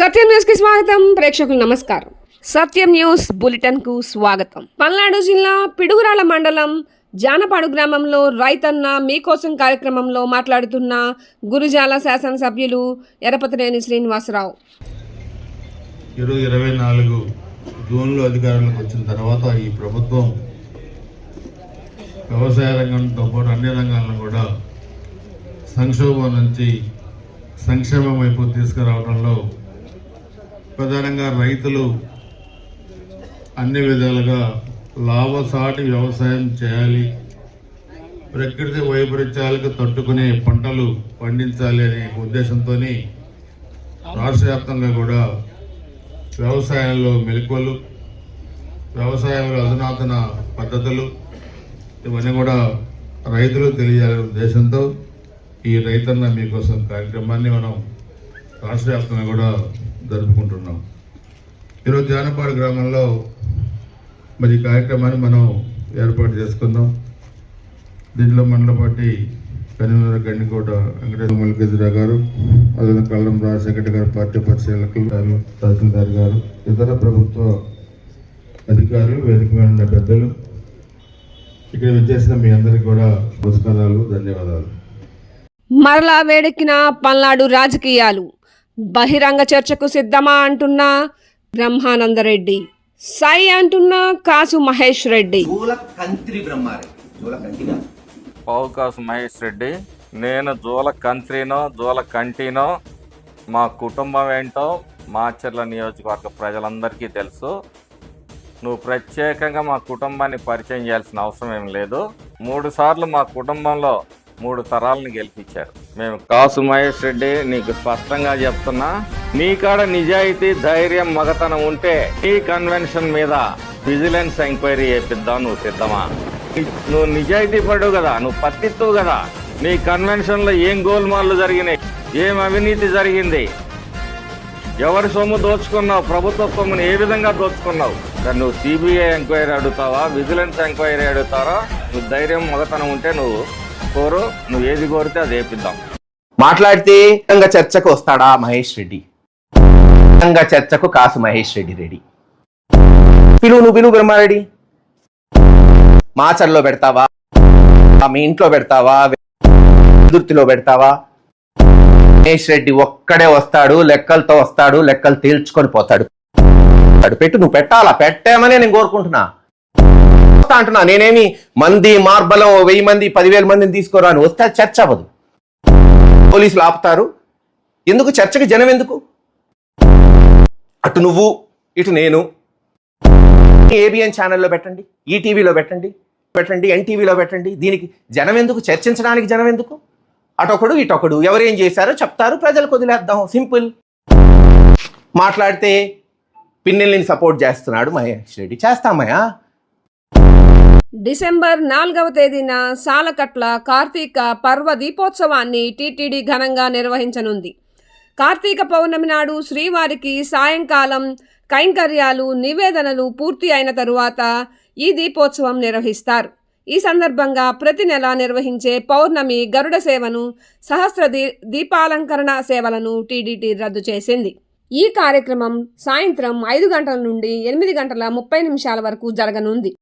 సత్యం న్యూస్కి స్వాగతం. ప్రేక్షకులు నమస్కారం. సత్యం న్యూస్ బులెటిన్కు స్వాగతం. పల్నాడు జిల్లా పిడుగురాల మండలం జానపాడు గ్రామంలో రైతన్న మీకోసం కార్యక్రమంలో మాట్లాడుతున్న గురుజాల శాసనసభ్యులు ఎరపతినేని శ్రీనివాసరావు. ఇరవై ఇరవై నాలుగు జూన్లో అధికారంలోకి వచ్చిన తర్వాత ఈ ప్రభుత్వం వ్యవసాయ రంగంతో పాటు అన్ని రంగాలను కూడా సంక్షోభం నుంచి సంక్షేమం వైపు తీసుకురావడంలో ప్రధానంగా రైతులు అన్ని విధాలుగా లాభసాటి వ్యవసాయం చేయాలి. ప్రకృతి వైపరీత్యాలకు తట్టుకునే పంటలు పండించాలి అనే ఉద్దేశంతో రాష్ట్ర వ్యాప్తంగా కూడా వ్యవసాయంలో మెలకువలు వ్యవసాయంలో అధునాతన పద్ధతులు ఇవన్నీ కూడా రైతులు తెలియాలనే ఉద్దేశంతో ఈ రైతన్న మీకోసం కార్యక్రమాన్ని మనం రాష్ట్ర వ్యాప్తంగా కూడా జరుపుకుంటున్నాం. ఈరోజు జానపాడు గ్రామంలో మరి ఈ కార్యక్రమాన్ని మనం ఏర్పాటు చేసుకుందాం. దీంట్లో మండలపాటి కన్వీనర్ గండికోట వెంకటేశ్వర మల్లికార్జున గారు అదే కళ్ళం రాజశేఖర్ గారు పార్టీ పరిశీలకులు గారు తహసీల్దార్ గారు ఇతర ప్రభుత్వ అధికారులు వేదిక మీద ఉన్న పెద్దలు ఇక్కడ విచ్చేసిన మీ అందరికీ కూడా నమస్కారాలు ధన్యవాదాలు. మరలా వేడెక్కిన పల్నాడు రాజకీయాలు. బహిరంగ చర్చకు సిద్ధమా అంటున్న బ్రహ్మానందరెడ్డి. సై అంటున్న కాసు మహేష్ రెడ్డి జూల కంత్రి బ్రహ్మారెడ్డి. జూల కంటి కాదు. పావుకాసు మహేష్ రెడ్డి నేను జూల కంత్రినో జూల కంటినో మా కుటుంబం ఏంటో మాచర్ల నియోజకవర్గ ప్రజలందరికీ తెలుసు. నువ్వు ప్రత్యేకంగా మా కుటుంబాన్ని పరిచయం చేయాల్సిన అవసరం ఏం లేదు. మూడు సార్లు మా కుటుంబంలో మూడు తరాలను గెలిపించారు. మేము కాసు మహేష్ రెడ్డి నీకు స్పష్టంగా చెప్తున్నా నీ కాడ నిజాయితీ ధైర్యం మగతనం ఉంటే ఈ కన్వెన్షన్ మీద విజిలెన్స్ ఎంక్వైరీ చేపిద్దాం నువ్వు సిద్ధమా? నువ్వు నిజాయితీ పడవు కదా నువ్వు పత్తిత్తు కదా. నీ కన్వెన్షన్లో ఏం గోల్మాల్లు జరిగినాయి ఏం అవినీతి జరిగింది? ఎవరి సొమ్ము దోచుకున్నావు ప్రభుత్వ సొమ్ముని ఏ విధంగా దోచుకున్నావు? నువ్వు సిబిఐ ఎంక్వైరీ అడుగుతావా విజిలెన్స్ ఎంక్వైరీ అడుగుతారా? నువ్వు ధైర్యం మగతనం ఉంటే నువ్వు కోరు నువ్వు ఏది కోరితే అది వేపిద్దాం. మాట్లాడితే చర్చకు వస్తాడా మహేష్ రెడ్డి? చర్చకు కాసు మహేష్ రెడ్డి రెడీ. పిలువు నువ్వు పిలువు బ్రహ్మారెడ్డి. మాచర్లో పెడతావా? మీ ఇంట్లో పెడతావా? దుర్తిలో పెడతావా? మహేష్ రెడ్డి ఒక్కడే వస్తాడు లెక్కలతో వస్తాడు లెక్కలు తేల్చుకొని పోతాడు. పెట్టు నువ్వు పెట్టాలా? పెట్టామని నేను కోరుకుంటున్నా. వస్తా అంటున్నా. నేనేమి మంది మార్బలం వెయ్యి మంది పదివేల మందిని తీసుకోరాను. వస్తే చర్చ అవ్వదు. పోలీసులు ఆపుతారు. ఎందుకు? చర్చకి జనం ఎందుకు? అటు నువ్వు ఇటు నేను. ఏబిఎన్ ఛానల్లో పెట్టండి ఈటీవీలో పెట్టండి పెట్టండి ఎన్టీవీలో పెట్టండి. దీనికి జనం ఎందుకు? చర్చించడానికి జనం ఎందుకు? అటొకడు ఇటొకడు. ఎవరేం చేశారో చెప్తారు. ప్రజలకు వదిలేద్దాం. సింపుల్. మాట్లాడితే పిన్నెల్ని సపోర్ట్ చేస్తున్నాడు మహేష్ రెడ్డి. చేస్తామయ్యా డిసెంబర్ నాలుగవ తేదీన సాలకట్ల కార్తీక పర్వ దీపోత్సవాన్ని టీటీడీ ఘనంగా నిర్వహించనుంది. కార్తీక పౌర్ణమి నాడు శ్రీవారికి సాయంకాలం కైంకర్యాలు నివేదనలు పూర్తి అయిన తరువాత ఈ దీపోత్సవం నిర్వహిస్తారు. ఈ సందర్భంగా ప్రతి నెల నిర్వహించే పౌర్ణమి గరుడ సేవను సహస్ర దీ దీపాలంకరణ సేవలను టీడీటీ రద్దు చేసింది. ఈ కార్యక్రమం సాయంత్రం ఐదు గంటల నుండి ఎనిమిది గంటల ముప్పై నిమిషాల వరకు జరగనుంది.